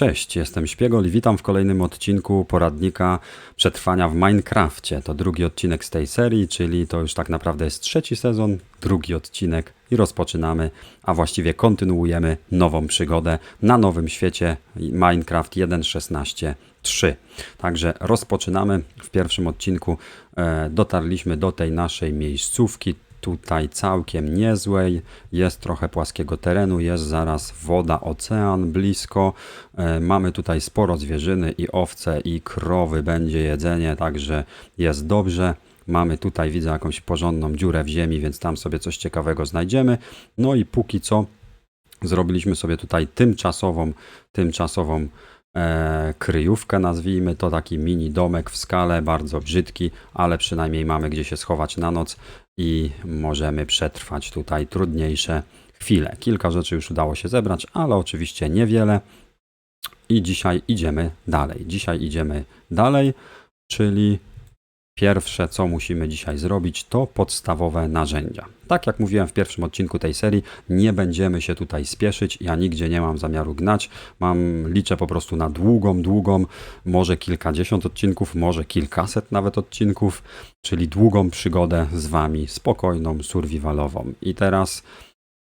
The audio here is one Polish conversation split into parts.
Cześć, jestem Śpiegol i witam w kolejnym odcinku poradnika przetrwania w Minecrafcie. To drugi odcinek z tej serii, czyli to już tak naprawdę jest trzeci sezon, drugi odcinek i rozpoczynamy, a właściwie kontynuujemy nową przygodę na nowym świecie Minecraft 1.16.3. Także rozpoczynamy. W pierwszym odcinku e, dotarliśmy do tej naszej miejscówki tutaj całkiem niezłej. Jest trochę płaskiego terenu, jest zaraz woda, ocean blisko. E, mamy tutaj sporo zwierzyny i owce i krowy, będzie jedzenie, także jest dobrze. Mamy tutaj, widzę, jakąś porządną dziurę w ziemi, więc tam sobie coś ciekawego znajdziemy. No i póki co zrobiliśmy sobie tutaj tymczasową, tymczasową e, kryjówkę, nazwijmy to taki mini domek w skale, bardzo brzydki, ale przynajmniej mamy gdzie się schować na noc i możemy przetrwać tutaj trudniejsze chwile. Kilka rzeczy już udało się zebrać, ale oczywiście niewiele. I dzisiaj idziemy dalej. Dzisiaj idziemy dalej, czyli Pierwsze, co musimy dzisiaj zrobić, to podstawowe narzędzia. Tak jak mówiłem w pierwszym odcinku tej serii, nie będziemy się tutaj spieszyć. Ja nigdzie nie mam zamiaru gnać. Mam, liczę po prostu na długą, długą, może kilkadziesiąt odcinków, może kilkaset nawet odcinków, czyli długą przygodę z Wami, spokojną, survivalową. I teraz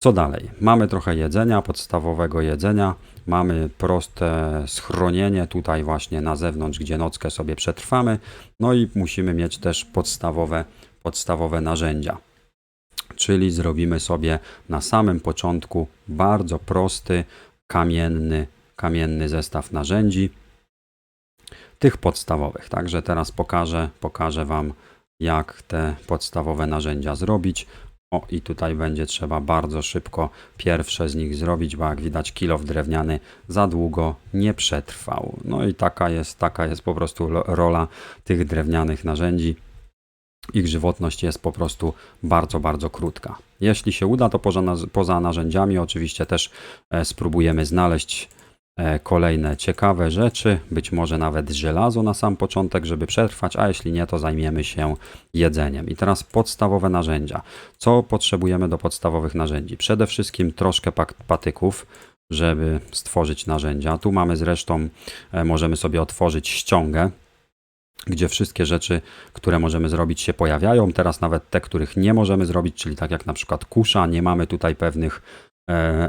co dalej? Mamy trochę jedzenia, podstawowego jedzenia. Mamy proste schronienie tutaj właśnie na zewnątrz, gdzie nockę sobie przetrwamy. No i musimy mieć też podstawowe, podstawowe narzędzia. Czyli zrobimy sobie na samym początku bardzo prosty, kamienny, kamienny zestaw narzędzi. Tych podstawowych. Także teraz pokażę, pokażę Wam, jak te podstawowe narzędzia zrobić. O, i tutaj będzie trzeba bardzo szybko pierwsze z nich zrobić, bo jak widać kilof drewniany za długo nie przetrwał. No i taka jest, taka jest po prostu rola tych drewnianych narzędzi. Ich żywotność jest po prostu bardzo, bardzo krótka. Jeśli się uda, to poza, poza narzędziami oczywiście też e, spróbujemy znaleźć kolejne ciekawe rzeczy, być może nawet żelazo na sam początek, żeby przetrwać, a jeśli nie, to zajmiemy się jedzeniem. I teraz podstawowe narzędzia. Co potrzebujemy do podstawowych narzędzi? Przede wszystkim troszkę patyków, żeby stworzyć narzędzia. Tu mamy zresztą, e, możemy sobie otworzyć ściągę, gdzie wszystkie rzeczy, które możemy zrobić się pojawiają. Teraz nawet te, których nie możemy zrobić, czyli tak jak na przykład kusza, nie mamy tutaj pewnych E,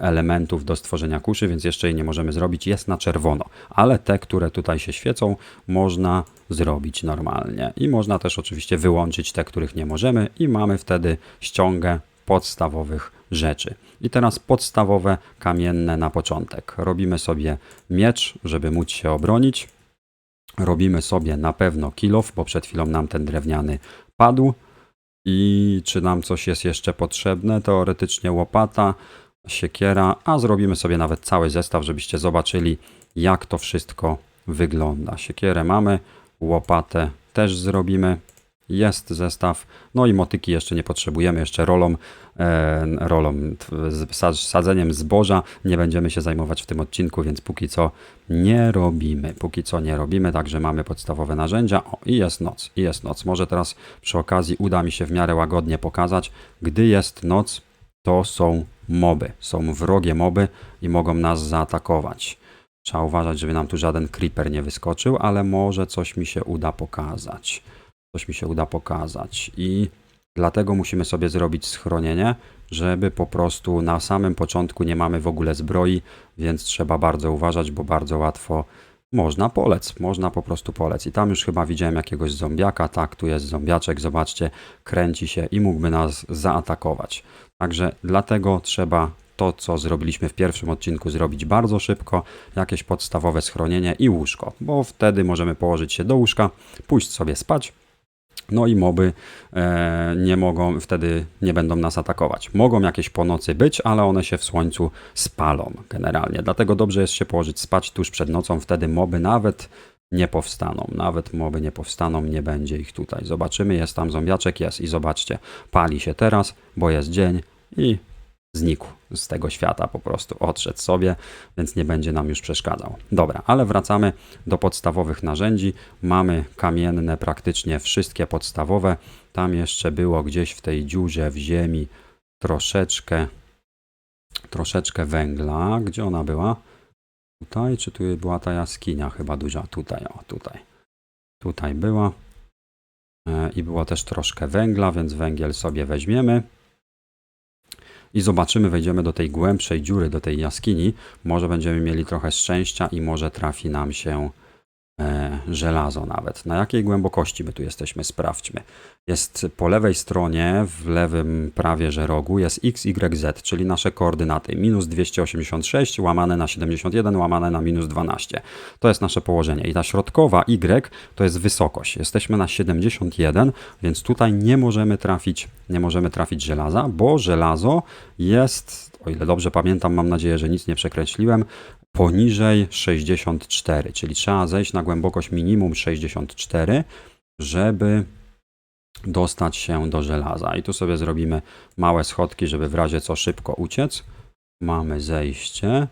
elementów do stworzenia kuszy, więc jeszcze jej nie możemy zrobić. Jest na czerwono, ale te, które tutaj się świecą, można zrobić normalnie. I można też oczywiście wyłączyć te, których nie możemy i mamy wtedy ściągę podstawowych rzeczy. I teraz podstawowe kamienne na początek. Robimy sobie miecz, żeby móc się obronić. Robimy sobie na pewno kilof, bo przed chwilą nam ten drewniany padł. I czy nam coś jest jeszcze potrzebne? Teoretycznie łopata, siekiera, a zrobimy sobie nawet cały zestaw, żebyście zobaczyli, jak to wszystko wygląda. Siekierę mamy, łopatę też zrobimy. Jest zestaw, no i motyki jeszcze nie potrzebujemy, jeszcze rolą, e, rolą sadzeniem zboża nie będziemy się zajmować w tym odcinku, więc póki co nie robimy, póki co nie robimy, także mamy podstawowe narzędzia. O, i jest noc, i jest noc. Może teraz przy okazji uda mi się w miarę łagodnie pokazać, gdy jest noc, to są moby. Są wrogie moby i mogą nas zaatakować. Trzeba uważać, żeby nam tu żaden creeper nie wyskoczył, ale może coś mi się uda pokazać. Coś mi się uda pokazać. I dlatego musimy sobie zrobić schronienie, żeby po prostu na samym początku nie mamy w ogóle zbroi, więc trzeba bardzo uważać, bo bardzo łatwo można polec, można po prostu polec. I tam już chyba widziałem jakiegoś zombiaka, tak, tu jest zombiaczek, zobaczcie, kręci się i mógłby nas zaatakować. Także dlatego trzeba to, co zrobiliśmy w pierwszym odcinku, zrobić bardzo szybko, jakieś podstawowe schronienie i łóżko, bo wtedy możemy położyć się do łóżka, pójść sobie spać, no i moby e, nie mogą, wtedy nie będą nas atakować. Mogą jakieś po nocy być, ale one się w słońcu spalą generalnie. Dlatego dobrze jest się położyć spać tuż przed nocą, wtedy moby nawet nie powstaną. Nawet moby nie powstaną, nie będzie ich tutaj. Zobaczymy, jest tam zombiaczek, jest i zobaczcie, pali się teraz, bo jest dzień i znikł z tego świata, po prostu odszedł sobie, więc nie będzie nam już przeszkadzał. Dobra, ale wracamy do podstawowych narzędzi. Mamy kamienne praktycznie wszystkie podstawowe. Tam jeszcze było gdzieś w tej dziurze w ziemi troszeczkę troszeczkę węgla. Gdzie ona była? Tutaj, czy tu była ta jaskinia chyba duża? Tutaj, o tutaj. Tutaj była. E, I było też troszkę węgla, więc węgiel sobie weźmiemy. I zobaczymy, wejdziemy do tej głębszej dziury, do tej jaskini. Może będziemy mieli trochę szczęścia i może trafi nam się żelazo nawet. Na jakiej głębokości my tu jesteśmy? Sprawdźmy. Jest po lewej stronie, w lewym prawie że rogu, jest x, y, z, czyli nasze koordynaty. Minus 286 łamane na 71 łamane na minus 12. To jest nasze położenie. I ta środkowa y to jest wysokość. Jesteśmy na 71, więc tutaj nie możemy trafić, nie możemy trafić żelaza, bo żelazo jest, o ile dobrze pamiętam, mam nadzieję, że nic nie przekreśliłem, poniżej 64, czyli trzeba zejść na głębokość minimum 64, żeby dostać się do żelaza. I tu sobie zrobimy małe schodki, żeby w razie co szybko uciec. Mamy zejście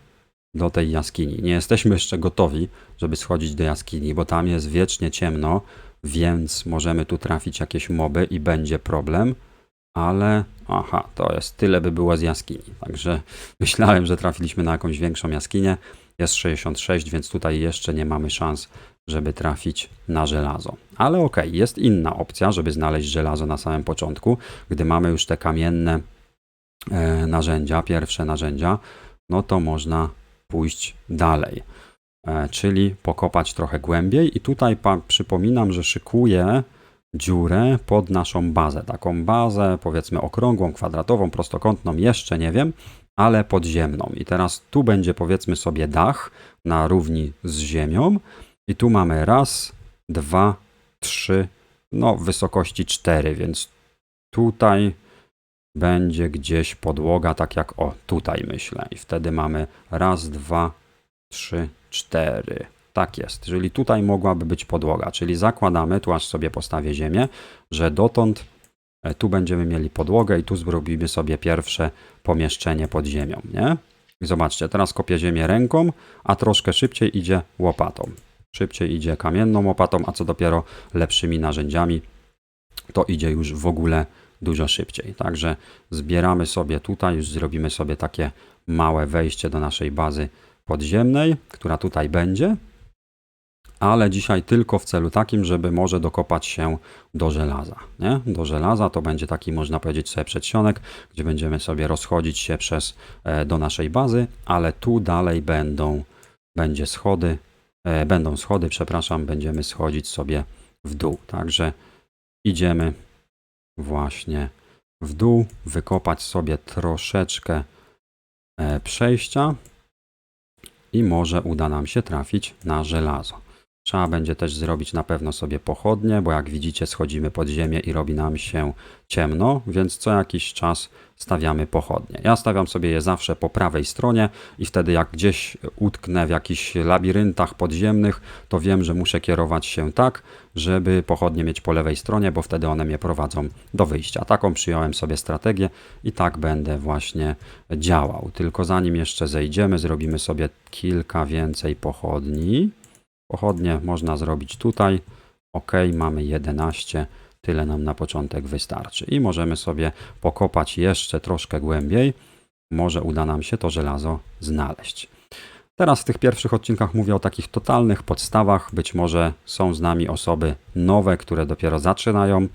do tej jaskini. Nie jesteśmy jeszcze gotowi, żeby schodzić do jaskini, bo tam jest wiecznie ciemno, więc możemy tu trafić jakieś moby i będzie problem. Ale aha, to jest tyle by było z jaskini. Także myślałem, że trafiliśmy na jakąś większą jaskinię. Jest 66, więc tutaj jeszcze nie mamy szans, żeby trafić na żelazo. Ale okej, jest inna opcja, żeby znaleźć żelazo na samym początku. Gdy mamy już te kamienne e, narzędzia, pierwsze narzędzia, no to można pójść dalej. E, czyli pokopać trochę głębiej. I tutaj pa, przypominam, że szykuję dziurę pod naszą bazę. Taką bazę, powiedzmy okrągłą, kwadratową, prostokątną, jeszcze nie wiem, ale podziemną. I teraz tu będzie powiedzmy sobie dach na równi z ziemią. I tu mamy raz, dwa, trzy, no w wysokości cztery, więc tutaj będzie gdzieś podłoga, tak jak o tutaj myślę. I wtedy mamy raz, dwa, trzy, cztery. Tak jest, czyli tutaj mogłaby być podłoga, czyli zakładamy, tu aż sobie postawię ziemię, że dotąd e, tu będziemy mieli podłogę i tu zrobimy sobie pierwsze pomieszczenie pod ziemią, nie? I zobaczcie, teraz kopię ziemię ręką, a troszkę szybciej idzie łopatą. Szybciej idzie kamienną łopatą, a co dopiero lepszymi narzędziami, to idzie już w ogóle dużo szybciej. Także zbieramy sobie tutaj, już zrobimy sobie takie małe wejście do naszej bazy podziemnej, która tutaj będzie, ale dzisiaj tylko w celu takim, żeby może dokopać się do żelaza. Nie? Do żelaza to będzie taki, można powiedzieć, sobie przedsionek, gdzie będziemy sobie rozchodzić się przez e, do naszej bazy, ale tu dalej będą, będzie schody, e, będą schody, przepraszam, będziemy schodzić sobie w dół. Także idziemy właśnie w dół, wykopać sobie troszeczkę e, przejścia i może uda nam się trafić na żelazo. Trzeba będzie też zrobić na pewno sobie pochodnie, bo jak widzicie schodzimy pod ziemię i robi nam się ciemno, więc co jakiś czas stawiamy pochodnie. Ja stawiam sobie je zawsze po prawej stronie i wtedy jak gdzieś utknę w jakichś labiryntach podziemnych, to wiem, że muszę kierować się tak, żeby pochodnie mieć po lewej stronie, bo wtedy one mnie prowadzą do wyjścia. Taką przyjąłem sobie strategię i tak będę właśnie działał. Tylko zanim jeszcze zejdziemy, zrobimy sobie kilka więcej pochodni. Pochodnie można zrobić tutaj. OK, mamy 11. Tyle nam na początek wystarczy. I możemy sobie pokopać jeszcze troszkę głębiej. Może uda nam się to żelazo znaleźć. Teraz w tych pierwszych odcinkach mówię o takich totalnych podstawach. Być może są z nami osoby nowe, które dopiero zaczynają,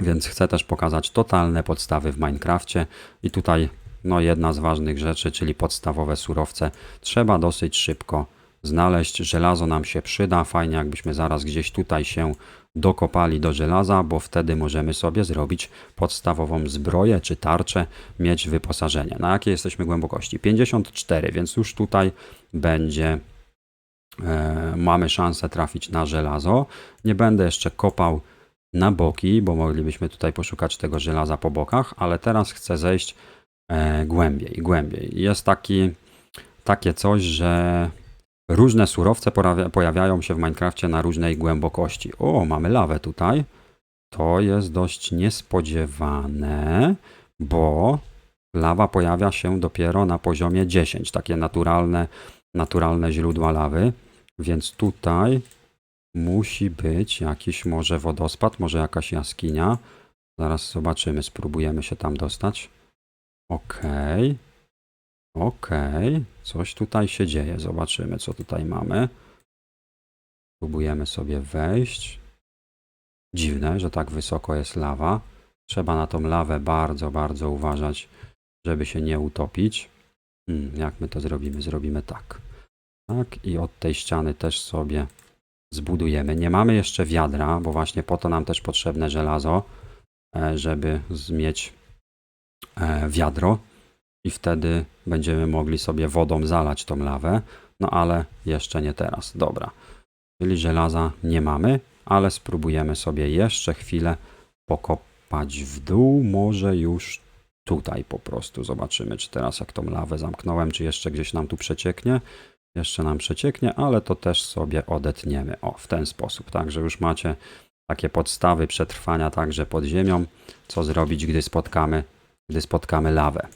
więc chcę też pokazać totalne podstawy w Minecrafcie. I tutaj no, jedna z ważnych rzeczy, czyli podstawowe surowce, trzeba dosyć szybko znaleźć. Żelazo nam się przyda. Fajnie, jakbyśmy zaraz gdzieś tutaj się dokopali do żelaza, bo wtedy możemy sobie zrobić podstawową zbroję czy tarczę, mieć wyposażenie. Na jakiej jesteśmy głębokości? 54, więc już tutaj będzie. E, mamy szansę trafić na żelazo. Nie będę jeszcze kopał na boki, bo moglibyśmy tutaj poszukać tego żelaza po bokach, ale teraz chcę zejść e, głębiej, głębiej. Jest taki, takie coś, że Różne surowce pojawiają się w Minecrafcie na różnej głębokości. O, mamy lawę tutaj. To jest dość niespodziewane, bo lawa pojawia się dopiero na poziomie 10. Takie naturalne, naturalne źródła lawy. Więc tutaj musi być jakiś może wodospad, może jakaś jaskinia. Zaraz zobaczymy, spróbujemy się tam dostać. Okej. Okay. Okej, coś tutaj się dzieje. Zobaczymy, co tutaj mamy. Próbujemy sobie wejść. Dziwne, że tak wysoko jest lawa. Trzeba na tą lawę bardzo, bardzo uważać, żeby się nie utopić. Hmm, jak my to zrobimy? Zrobimy tak. Tak, i od tej ściany też sobie zbudujemy. Nie mamy jeszcze wiadra, bo właśnie po to nam też potrzebne żelazo, e, żeby z- mieć e, wiadro i wtedy będziemy mogli sobie wodą zalać tą lawę. No ale jeszcze nie teraz. Dobra. Czyli żelaza nie mamy, ale spróbujemy sobie jeszcze chwilę pokopać w dół. Może już tutaj po prostu. Zobaczymy, czy teraz jak tą lawę zamknąłem, czy jeszcze gdzieś nam tu przecieknie. Jeszcze nam przecieknie, ale to też sobie odetniemy. O, w ten sposób. Także już macie takie podstawy przetrwania także pod ziemią. Co zrobić, gdy spotkamy, gdy spotkamy lawę.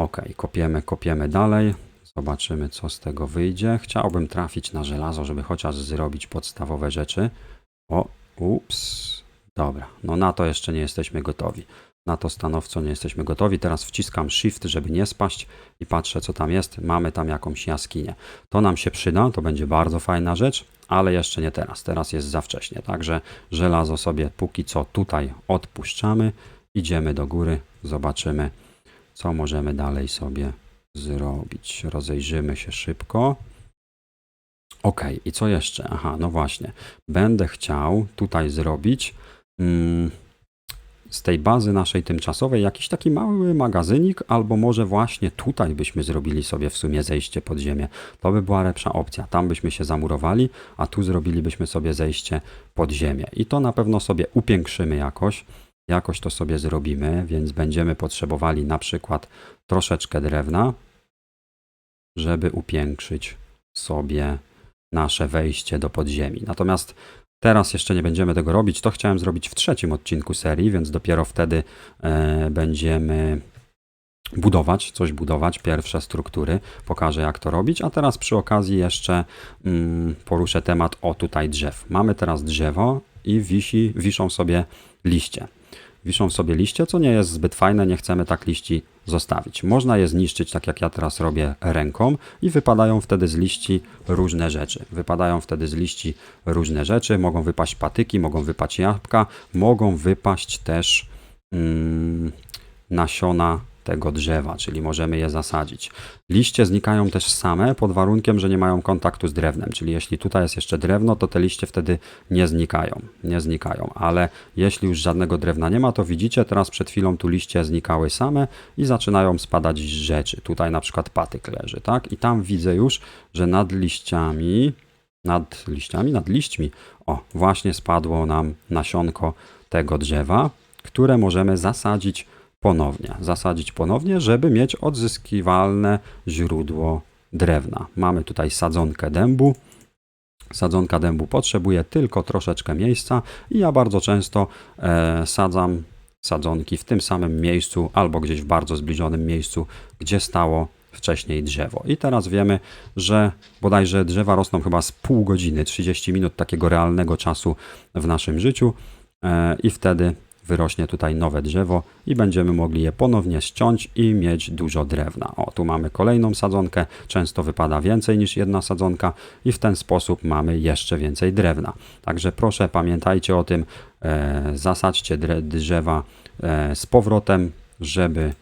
Ok, kopiemy, kopiemy dalej. Zobaczymy, co z tego wyjdzie. Chciałbym trafić na żelazo, żeby chociaż zrobić podstawowe rzeczy. O, ups. Dobra, no na to jeszcze nie jesteśmy gotowi. Na to stanowczo nie jesteśmy gotowi. Teraz wciskam Shift, żeby nie spaść i patrzę, co tam jest. Mamy tam jakąś jaskinię. To nam się przyda, to będzie bardzo fajna rzecz, ale jeszcze nie teraz. Teraz jest za wcześnie. Także żelazo sobie póki co tutaj odpuszczamy. Idziemy do góry, zobaczymy, co możemy dalej sobie zrobić. Rozejrzymy się szybko. Ok, i co jeszcze? Aha, no właśnie. Będę chciał tutaj zrobić mm, z tej bazy naszej tymczasowej jakiś taki mały magazynik, albo może właśnie tutaj byśmy zrobili sobie w sumie zejście pod ziemię. To by była lepsza opcja. Tam byśmy się zamurowali, a tu zrobilibyśmy sobie zejście pod ziemię. I to na pewno sobie upiększymy jakoś. Jakoś to sobie zrobimy, więc będziemy potrzebowali na przykład troszeczkę drewna, żeby upiększyć sobie nasze wejście do podziemi. Natomiast teraz jeszcze nie będziemy tego robić. To chciałem zrobić w trzecim odcinku serii, więc dopiero wtedy e, będziemy budować, coś budować, pierwsze struktury. Pokażę jak to robić, a teraz przy okazji jeszcze mm, poruszę temat o tutaj drzew. Mamy teraz drzewo i wisi, wiszą sobie liście. Wiszą sobie liście, co nie jest zbyt fajne, nie chcemy tak liści zostawić. Można je zniszczyć, tak jak ja teraz robię ręką, i wypadają wtedy z liści różne rzeczy. Wypadają wtedy z liści różne rzeczy, mogą wypaść patyki, mogą wypaść jabłka, mogą wypaść też mm, nasiona tego drzewa, czyli możemy je zasadzić. Liście znikają też same pod warunkiem, że nie mają kontaktu z drewnem, czyli jeśli tutaj jest jeszcze drewno, to te liście wtedy nie znikają, nie znikają, ale jeśli już żadnego drewna nie ma, to widzicie, teraz przed chwilą tu liście znikały same i zaczynają spadać rzeczy. Tutaj na przykład patyk leży, tak? I tam widzę już, że nad liściami, nad liściami, nad liśćmi, o, właśnie spadło nam nasionko tego drzewa, które możemy zasadzić ponownie. Zasadzić ponownie, żeby mieć odzyskiwalne źródło drewna. Mamy tutaj sadzonkę dębu. Sadzonka dębu potrzebuje tylko troszeczkę miejsca i ja bardzo często e, sadzam sadzonki w tym samym miejscu albo gdzieś w bardzo zbliżonym miejscu, gdzie stało wcześniej drzewo. I teraz wiemy, że bodajże drzewa rosną chyba z pół godziny, 30 minut takiego realnego czasu w naszym życiu e, i wtedy wyrośnie tutaj nowe drzewo i będziemy mogli je ponownie ściąć i mieć dużo drewna. O, tu mamy kolejną sadzonkę, często wypada więcej niż jedna sadzonka i w ten sposób mamy jeszcze więcej drewna. Także proszę pamiętajcie o tym, e, zasadźcie drzewa e, z powrotem, żeby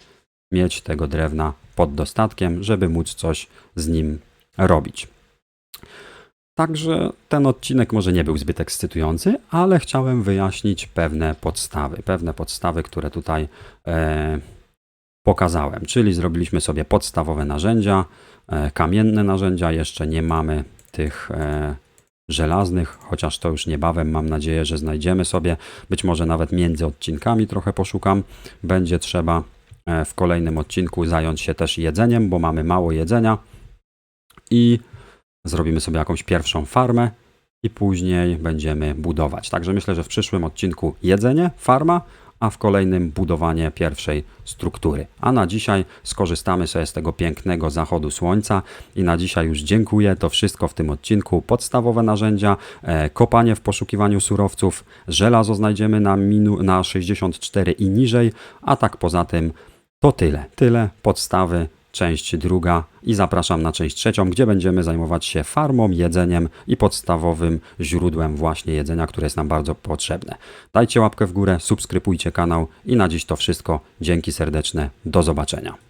mieć tego drewna pod dostatkiem, żeby móc coś z nim robić. Także ten odcinek może nie był zbyt ekscytujący, ale chciałem wyjaśnić pewne podstawy, pewne podstawy, które tutaj e, pokazałem. Czyli zrobiliśmy sobie podstawowe narzędzia, e, kamienne narzędzia, jeszcze nie mamy tych e, żelaznych, chociaż to już niebawem mam nadzieję, że znajdziemy sobie. Być może nawet między odcinkami trochę poszukam. Będzie trzeba e, w kolejnym odcinku zająć się też jedzeniem, bo mamy mało jedzenia i zrobimy sobie jakąś pierwszą farmę i później będziemy budować. Także myślę, że w przyszłym odcinku jedzenie, farma, a w kolejnym budowanie pierwszej struktury. A na dzisiaj skorzystamy sobie z tego pięknego zachodu słońca i na dzisiaj już dziękuję. To wszystko w tym odcinku. Podstawowe narzędzia, e, kopanie w poszukiwaniu surowców, żelazo znajdziemy na, minu, na 64 i niżej, a tak poza tym To tyle. Tyle podstawy, część druga i zapraszam na część trzecią, gdzie będziemy zajmować się farmą, jedzeniem i podstawowym źródłem właśnie jedzenia, które jest nam bardzo potrzebne. Dajcie łapkę w górę, subskrybujcie kanał i na dziś to wszystko. Dzięki serdeczne. Do zobaczenia.